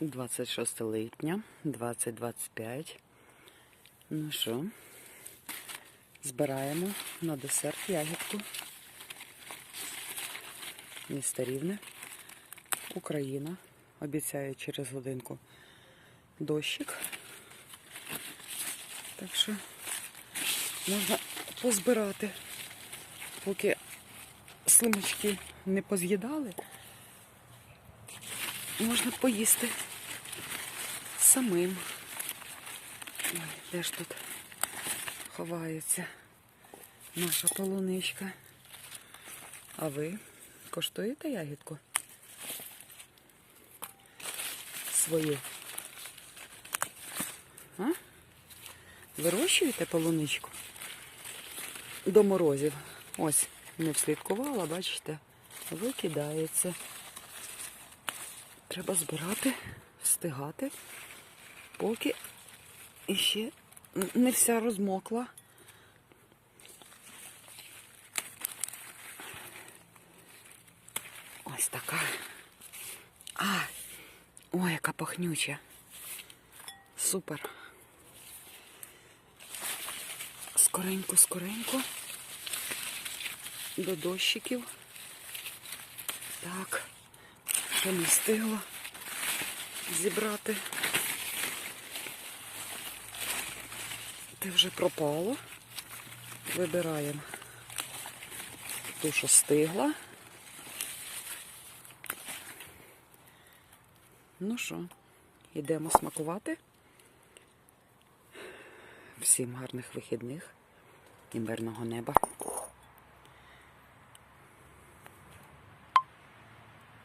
26 липня 2025. Ну що, збираємо на десерт ягідку. Місто Рівне, Україна. Обіцяю через годинку дощик. Так що можна позбирати, поки слимачки не поз'їдали, можна поїсти самим. Ой, де ж тут ховається наша полуничка? А ви коштуєте ягідку? Свою? А? Вирощуєте полуничку? До морозів. Ось, не вслідкувала, бачите, викидається. Треба збирати, встигати, поки іще не вся розмокла. Ось така. А, ой, яка пахнюча. Супер. Скоренько, скоренько. До дощиків. Так, ще не встигла зібрати. Те вже пропало. Вибираємо ту, що стигла. Ну що, йдемо смакувати. Всім гарних вихідних і мирного неба.